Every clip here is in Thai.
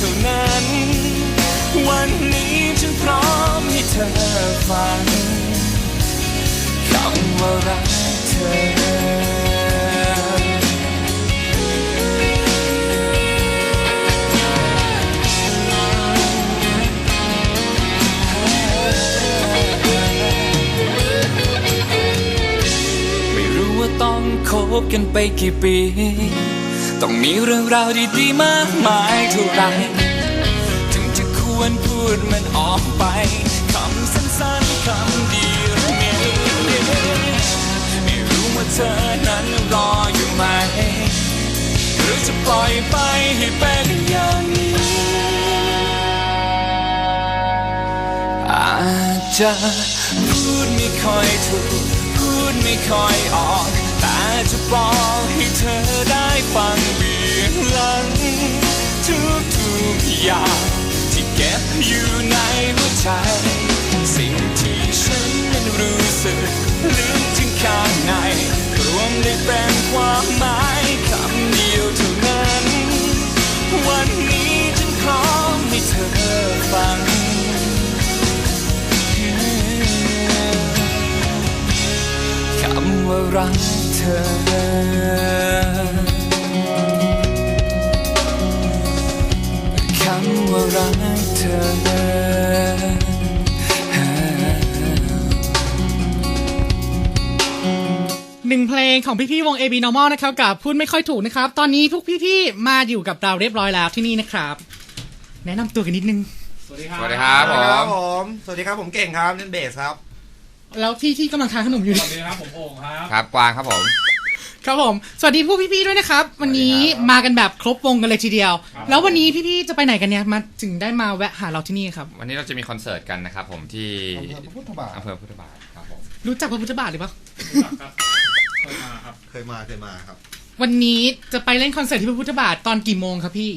เท่านั้น วันนี้ฉันพร้อมให้เธอฟังคำว่ารักเธอไม่รู้ว่าต้องคบกันไปกี่ปี ต้องมีเรื่องราวดีๆมากมายเท่าไรถึงจะควรพูดมันออกไปคำสั้นๆคำเดียวนี้ไม่รู้ว่าเธอนั้นรออยู่ไหม หรือจะปล่อยไปให้เป็นอย่างนี้อาจจะพูดไม่ค่อยถูก พูดไม่ค่อยออก แต่จะบอกให้เธอ กเธอ คำว่ารักเธอ หนึ่งเพลงของพี่ๆวง AB Normal นะครับกับพูดไม่ค่อยถูกนะครับ ตอนนี้ทุกพี่ๆมาอยู่กับเราเรียบร้อยแล้วที่นี่นะครับ แนะนำตัวกันนิดนึง สวัสดีครับ สวัสดีครับผมผมสวัสดีครับผมเก่งครับเล่นเบสครับ แล้วพี่ที่กำลังทานขนมอยู่สวัสดีครับผมโอ่งครับครับกวางครับผม ครับผม สวัสดีผู้พี่ๆด้วยนะครับ วันนี้สวัสดีครับ มากันแบบครบวงกันเลยทีเดียว แล้ววันนี้พี่ๆจะไปไหนกันเนี่ยมาถึงได้มาแวะหาเราที่นี่ครับ วันนี้เราจะมีคอนเสิร์ตกันนะครับผมที่อำเภอพุทธบาทอำเภอพุทธบาทครับผมรู้จักพระพุทธบาทหรือเปล่ารู้จักครับเคยมาครับเคยมาเคยมาครับวันนี้จะไปเล่นคอนเสิร์ตที่พระพุทธบาทตอนกี่โมงครับพี่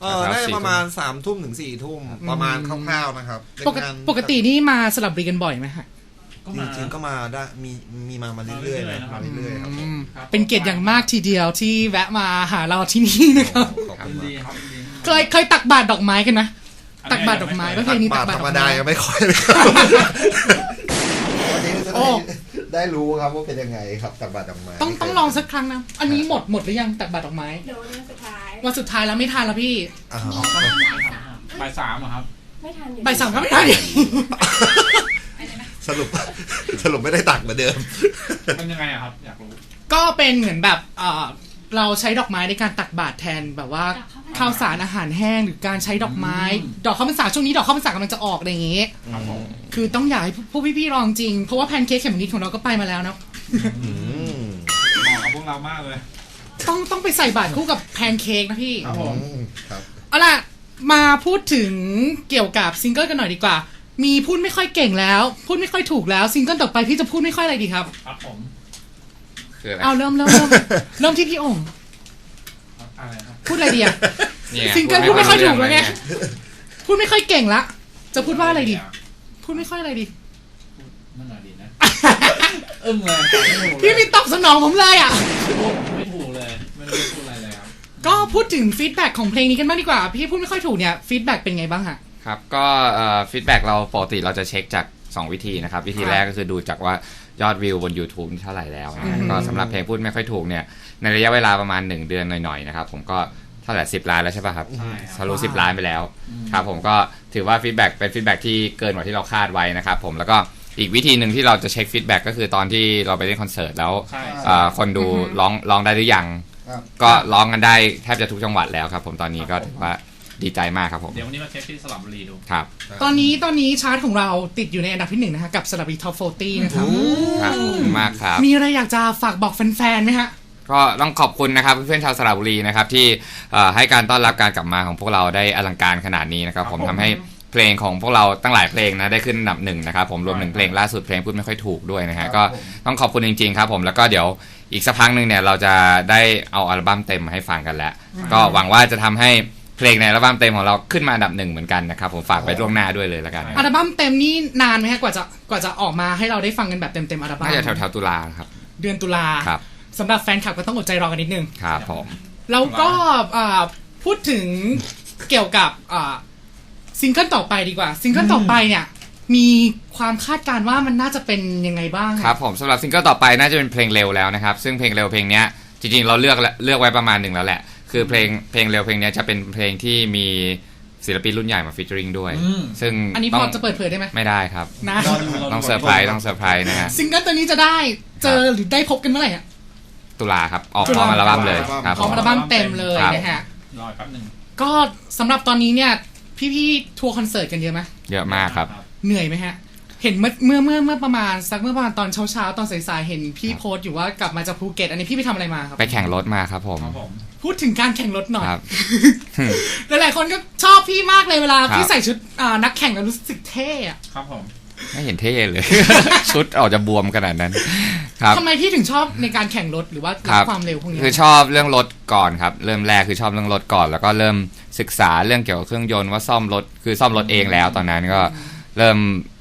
เออน่าจะประมาณสามทุ่มถึงสี่ทุ่มประมาณคร่าวๆนะครับปกเป็นติงานปกตินี่มาสลับรีกันบ่อยไหมฮะ ก็จมา ริงๆก็มาได้มีมีมามาเรื่อยๆเลยมามาเรื่เรื่ออยยๆครับอืมครับเป็นเกียรติอย่างมากทีเดียวที่แวะมาหาเราที่นี่นะครับขอบยิคุณนมาดีกครับยินดีเคยเคยตักบาตรดอกไม้กันไหม ตักบาตรดอกไม้ว่าเพลงนี้บาตัทกบาตรธรดอกไม้รมดายังไม่ค่อยเลยครับวันนี้จะโอ้ ได้ได้รู้ครับว่าเป็นยังไงครับตักบาทดอกไม้ต้องต้องลองสักครั้งนะ อันนี้หมดหมดหรือยังตักบาตรดอกไม้เดี๋ยววันนี้สุดท้าย วันสุดท้ายแล้วไม่ทานแล้วพี่อ้าวบ่ายสามเหรอครับ ไม่ทันอยู่ใบายสามก็ไม่ทานอีก สรุปส รุปไม่ได้ตักเหมือนเดิม มันยังไงอะครับ อยากรู้ ก็เป็นเหมือนแบบเอ่อเราใช้ดอกไม้ในการตักบาตรแทนแบบว่าข้าวสารอาหารแห้งหรือการใช้ดอกไม้ดอกข้าวพรรษาช่วงนี้ดอกข้าวพรรษากำลังจะออกอะไรอย่างงี้ ครับผมคือต้องอยากให้ผู้พี่ๆลองจริง เพราะว่าแพนเค้กเขมมะนิดของเราก็ไปมาแล้วนะอืมเหมาะกับพวกเรามากเลย ต้องต้องไปใส่บาตรคู่กับแพนเค้กนะพี่ ครับผมอืมครับ เอาล่ะ มาพูดถึงเกี่ยวกับซิงเกิลกันหน่อยดีกว่า มีพูดไม่ค่อยเก่งแล้ว พูดไม่ค่อยถูกแล้วซิงเกิลต่อไปพี่จะพูดไม่ค่อยอะไรดีครับ ครับผมคืออะไรเอาเริ่มเริ่มเริ่มเริ่มที่พี่โองค์ครับอะไรครับพูดอะไรดีอะนี่ไงซิงเกิลพูดไม่ค่อยถูกแล้วไงพูดม่รู้เรื่องพูดไม่ค่อยเก่งละจะพูดว่าอะไรดี พูดไม่ค่อยอะไรดีมันหน่อยดีนะอึ้งเลยพี่มีตอบสนองผมเลยอะ ไม่ถูกเลยไม่รู้จะพูดอะไรเลยครับก็พูดถึงฟีดแบ็กของเพลงนี้กันบ้างดีกว่า พี่พูดไม่ค่อยถูกเนี่ยฟีดแบ็กเป็นไงบ้างฮะ ครับก็ฟีดแบ็กเราปกติเราจะเช็คจาก 2 วิธีนะครับ วิธีแรกก็คือดูจากว่ายอดวิวบน YouTube นี่เท่าไหร่แล้วนะอืมก็สำหรับเพลงพูดไม่ค่อยถูกเนี่ย ในระยะเวลาประมาณ 1 เดือนหน่อยๆนะครับผมก็เท่าไหร่สิบล้านแล้วใช่ป่ะครับใช่ครับทะลุสิบล้านไปแล้วครับผมก็ถือว่าฟีดแบ็กเป็นฟีดแบ็กที่เกินกว่าที่เราคาดไว้นะครับผมแล้วก็อีกวิธีหนึ่งที่เราจะเช็คฟีดแบ็กก็คือตอนที่เราไปเล่นคอนเสิร์ตแล้วใช่เอ่อคนดูร้องร้องได้หรือยังครับก็ร้องกันได้แทบจะทุกจังหวัดแล้วครับ ผมตอนนี้ก็ถือว่า ดีใจมากครับผม เดี๋ยววันนี้มาเช็คที่สระบุรีดูครับ ตอนนี้ตอนนี้ชาร์ตของเราติดอยู่ในอันดับที่หนึ่งนะคะกับสลับบีท็อปโฟตี้นะครับ ครับขอบคุณมากครับ มีอะไรอยากจะฝากบอกแฟนๆไหมฮะ ก็ต้องขอบคุณนะครับเพื่อนๆชาวสระบุรีนะครับที่เอ่อให้การต้อนรับการกลับมาของพวกเราได้อลังการขนาดนี้นะครับผมทำให้เพลงของพวกเราตั้งหลายเพลงนะได้ขึ้นอันดับหนึ่งนะครับผมรวมถึงเพลงล่าสุดเพลงพูดไม่ค่อยถูกด้วยนะฮะก็ต้องขอบคุณจริงๆครับผมแล้วก็เดี๋ยวอีกสักพักหนึ่งเนี่ยเราจะได้เอาอัลบั้มเต็มมาให้ฟังกันแล้ว ก็หวังว่าจะทำให้ เพลงในอัลบั้มเต็มของเราขึ้นมาอันดับหนึ่งเหมือนกันนะครับผมฝากไปล่วงหน้าด้วยเลยแล้วกันอัลบั้มเต็มนี่นานไหมฮะกว่าจะกว่าจะออกมาให้เราได้ฟังกันแบบเต็มๆอัลบั้มน่าจะแถวๆตุลาครับ เดือนตุลาครับสำหรับแฟนคลับก็ต้องอดใจรอกันนิดนึงครับผมแล้วก็อ่าพูดถึงเกี่ยวกับอ่าซิงเกิลต่อไปดีกว่าซิงเกิลต่อไปเนี่ยมีความคาดการณ์ว่ามันน่าจะเป็นยังไงบ้างอะครับผมสำหรับซิงเกิลต่อไปน่าจะเป็นเพลงเร็วแล้วนะครับ ซึ่งเพลงเร็วเพลงเนี้ยจริงๆเราเลือกแล้วเลือกไว้ประมาณหนึ่งแล้วแหละ คือเพลงเพลงเร็วเพลงเนี้ยจะเป็นเพลงที่มีศิลปินรุ่นใหญ่มาฟีเจอริงด้วยอืมซึ่งอันนี้พต้อองจะเปิดเผยได้ไหมไม่ได้ครับนะรอดูรอดูต้องเซอร์ไพรส์ต้องเซอร์ไพรส์นะฮะซิงเกิลตัวนี้จะได้เจอหรือได้พบกันเมื่อไหร่อะตุลาครับ ออกตุพร้อลามอัลบั้มเลยครับพร้อมอัลบั้มเต็มเลยครับนะฮะรอแป๊บหนึ่งก็สำหรับตอนนี้เนี่ยพี่ๆทัวร์คอนเสิร์ตกันเยอะไหมเยอะมากครับ เหนื่อยไหมฮะ เห็นเมื่อเมื่อเมื่อเมื่อประมาณสักเมื่อประมาณตอนเช้าเช้าๆตอนสายๆเห็นพี่โพสต์อยู่ว่ากลับมาจากภูเก็ต อันนี้พี่ไปทำอะไรมาครับ ไปแข่งรถมาครับผมครับผม พูดถึงการแข่งรถหน่อย ครับ หลายๆคนก็ชอบพี่มากเลยเวลา ครับ พี่ใส่ชุดอ่านักแข่งแล้วรู้สึกเท่อะครับผม ไม่เห็นเท่เลย ชุดออกจะบวมขนาดนั้น ครับ ทำไมพี่ถึงชอบในการแข่งรถหรือว่าครับ ความเร็วพวกนี้คือชอบเรื่องรถก่อนครับ เริ่มแรกคือชอบเรื่องรถก่อน แล้วก็เริ่มศึกษาเรื่องเกี่ยวกับเครื่องยนต์ว่าซ่อมรถคือซ่อมรถเองแล้วตอนนั้นก็ เริ่ม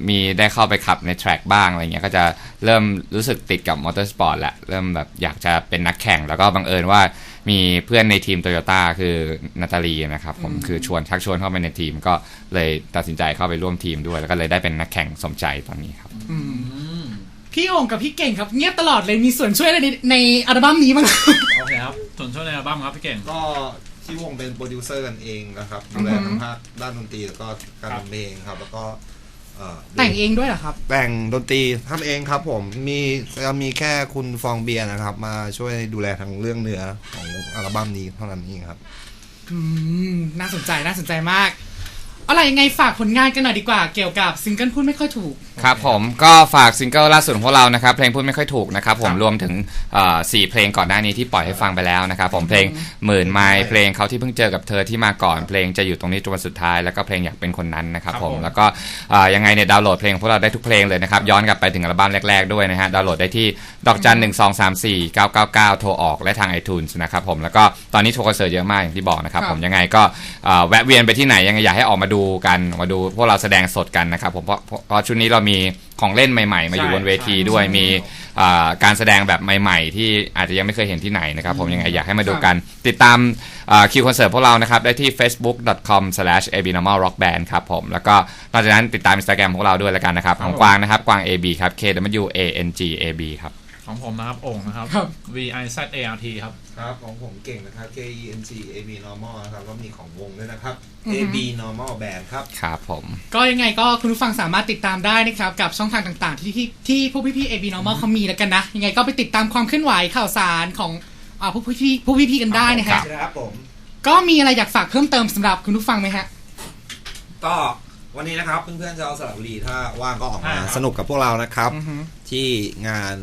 มีได้เข้าไปขับในแทร็กบ้างอะไรเงี้ยก็จะเริ่มรู้สึกติดกับมอเตอร์สปอร์ตแหละเริ่มแบบอยากจะเป็นนักแข่ง แล้วก็บังเอิญว่ามีเพื่อนในทีมโตโยต้าคือนาตาลีนะครับผมคือชวนชักชวนเข้าไปในทีม ก็เลยตัดสินใจเข้าไปร่วมทีมด้วย แล้วก็เลยได้เป็นนักแข่งสมใจตอนนี้ครับอืมอืมพี่โอ่งกับพี่เก่งครับเงียบตลอดเลยมีส่วนช่วยอะไรในในอัลบั้มนี้บ้างโอเคครับส่วนช่วยในอัลบั้มครับพี่เก่งก็ที่วงเป็นโปรดิวเซอร์กันเองนะครับดูแลทั้งภาคด้านดนตรีแล้วก็การทำเพลงครับ แล้วก็เอ่อแต่งเองด้วยเหรอครับ แต่งดนตรีทำเองครับผมมีจะมีแค่คุณฟองเบียร์นะครับ มาช่วยดูแลทางเรื่องเนื้อของอัลบั้มนี้เท่านั้นเองครับ อืม น่าสนใจน่าสนใจมาก อะไรยังไงฝากผลงานกันหน่อยดีกว่า เกี่ยวกับซิงเกิลพูดไม่ค่อยถูก ครับผมก็ฝากซิงเกิลล่าสุดของพวกเรานะครับเพลงพูดไม่ค่อยถูกนะครับผมรวมถึงเอ่อสี่เพลงก่อนหน้านี้ที่ปล่อยให้ฟังไปแล้วนะครับผมเพลงหมื่นไมล์เพลงเขาที่เพิ่งเจอกับเธอที่มาก่อน เพลงจะอยู่ตรงนี้จนวันสุดท้ายแล้วก็เพลงอยากเป็นคนนั้นนะครับครับผผมมแล้วก็เอ่อยังไงเนี่ยดาวน์โหลดเพลงของพวกเราได้ทุกเพลงเลยนะครับย้อนกลับไปถึงอัลบั้มแรก ๆด้วยนะฮะดาวน์โหลดได้ที่ดอกจันหนึ่งสองสามสี่เก้าเก้าเก้าโทรออกและทาง iTunes นะครับผมแล้วก็ตอนนี้ทัวร์คอนเสิร์ตเยอะมากอย่างที่บอกนะครับครับผมยังไงก็เอ่อแวะเวียนไปที่ไหนยังไงอยากให้ออกมาดูกันออกมาดูพวกเราแสดงสดกันนะครับผมเพราะเพราะเพราะชุดนี้เรามีของเล่นใหม่ ๆ มาอยู่บนเวทีด้วยมีอ่าการแสดงแบบใหม่ๆ ที่อาจจะยังไม่เคยเห็นที่ไหนนะครับผมยังไงอยากให้มาดูกัน ติดตามคิวคอนเสิร์ตพวกเรานะครับได้ที่ facebook.com/abnormalrockband ครับผมแล้วก็นอกจากนั้นติดตาม Instagram พวกเราด้วยแล้วกันนะครับครับของกวางนะครับกวาง AB ครับ K W A N G A B ครับ ของผมนะครับโอ่งนะครับ ครับ V I Z A R T ครับ ครับของผมเก่งนะครับ K E N G A B normal นะครับก็มีของวงด้วยนะครับ อือ A ฮึ B normal band ครับ ครับผม ก็ยังไงก็คุณผู้ฟังสามารถติดตามได้นะครับ กับช่องทางต่างๆ ที่ที่ที่พวกพี่ๆ AB Normal เขามีแล้วกันนะ ยังไงก็ไปติดตามความเคลื่อนไหวข่าวสารของอ่าพวกพี่ๆพวกพี่ๆกันได้นะฮะครับผม ก็มีอะไรอยากฝากเพิ่มเติมสำหรับคุณผู้ฟังไหมฮะ ก็วันนี้นะครับเพื่อนๆชาวสระบุรีถ้าว่างก็ออกมา อ่าครับ สนุกกับพวกเรานะครับอือฮึที่งาน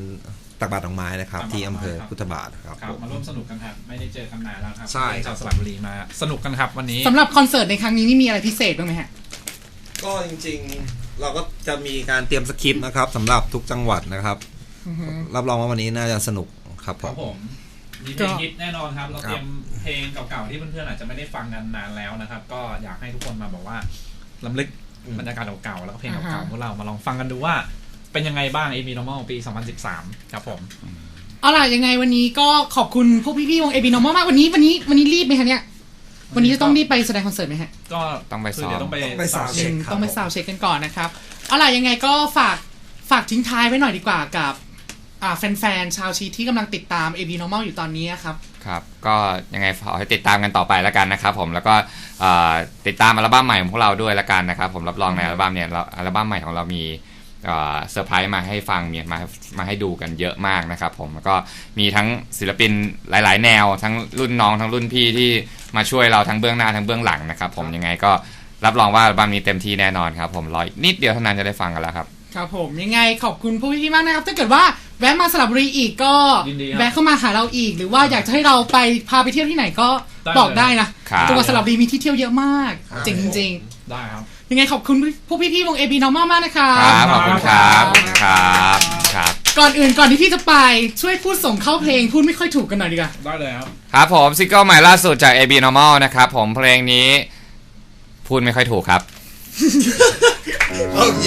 ตักบาตรดอกไม้นะครับตักบาตรที่อำเภอครับพุทธบาทครับครับผมมาร่วมสนุกกันครับไม่ได้เจอกันนานแล้วครับใช่ครับชาวสระบุรีมาสนุกกันครับวันนี้สำหรับคอนเสิร์ตในครั้งนี้นี่มีอะไรพิเศษบ้างไหมฮะก็จริงๆเราก็จะมีการเตรียมสคริปต์นะครับสำหรับทุกจังหวัดนะครับอือฮึรับรองว่าวันนี้น่าจะสนุกครับคผรับมผมมีเพก็ลงฮิตแน่นอนครับ เราครับเตรียมเพลงเก่าๆที่เพื่อนๆอาจจะไม่ได้ฟังกันนานแล้วนะครับ ก็อยากให้ทุกคนมาบอกว่าลำลึกบรรยากาศเก่าๆแล้วก็เพลงเก่าๆของพวกเรามาลองฟังกันดูว่า เป็นยังไงบ้าง AB Normal ปี 2013 ครับผม เอาล่ะ ยังไงวันนี้ก็ขอบคุณพวกพี่ๆวง AB Normal มากวันนี้วันนี้วันนี้รีบไหมคะเนี่ย วันนี้จะต้องรีบไปแสดงคอนเสิร์ตไหมฮะ ก็ต้องไปคืซ้อม เดี๋ยวต้องไปต้องไปซ้อม sound อื check มครับ ต้องไปซาวด์เช็คกันก่อนนะครับ เอาล่ะ ยังไงก็ฝากฝากทิ้งท้ายไว้หน่อยดีกว่ากับอ่าแฟนๆชาวชีที่กำลังติดตาม AB Normal อยู่ตอนนี้ครับ ครับก็ยังไงขอให้ติดตามกันต่อไปแล้วกันนะครับผมแล้วก็เอ่อติดตามอัลบั้มใหม่ของพวกเราด้วยแล้วกันนะครับผมรับรองในอัลบั้มเนี่ยเราอัลบั้มใหม่ของเรามี เอ่อเซอร์ไพรส์มาให้ฟังมีมามาให้ดูกันเยอะมากนะครับผมแล้วก็มีทั้งศิลปินหลาย ๆ แนว ทั้งรุ่นน้องทั้งรุ่นพี่ที่มาช่วยเราทั้งเบื้องหน้าทั้งเบื้องหลังนะครับผมยังไงก็รับรองว่าอัลบั้มนี้เต็มที่แน่นอนครับผมรออีกนิดเดียวเท่านั้นจะได้ฟังกันแล้วครับครับผมยังไงขอบคุณพวกพี่ๆมากนะครับ ถ้าเกิดว่าแวะมาสระบุรีอีกก็ยินดีครับแวะเข้ามาหาเราอีก หรือว่าอยากจะให้เราไปพาไปเที่ยวที่ไหนก็ได้บอกเลยได้นะครับจังหวัดสระบุรีมีที่เที่ยวเยอะมากครับจริงจริงได้ครับๆ ยังไงขอบคุณพวกพี่ๆวง AB Normal มากนะครัครับบขอบคุณครับขอบคุณครับครับก่อนอื่นก่อนที่พี่จะไปช่วยพูดส่งเข้าเพลงพูดไม่ค่อยถูกกันหน่อยดีกว่าได้เลยครับ ครับผมซิงเกิลใหม่ล่าสุดจาก AB Normal นะครับผมเพลงนี้ พูดไม่ค่อยถูกครับโอเค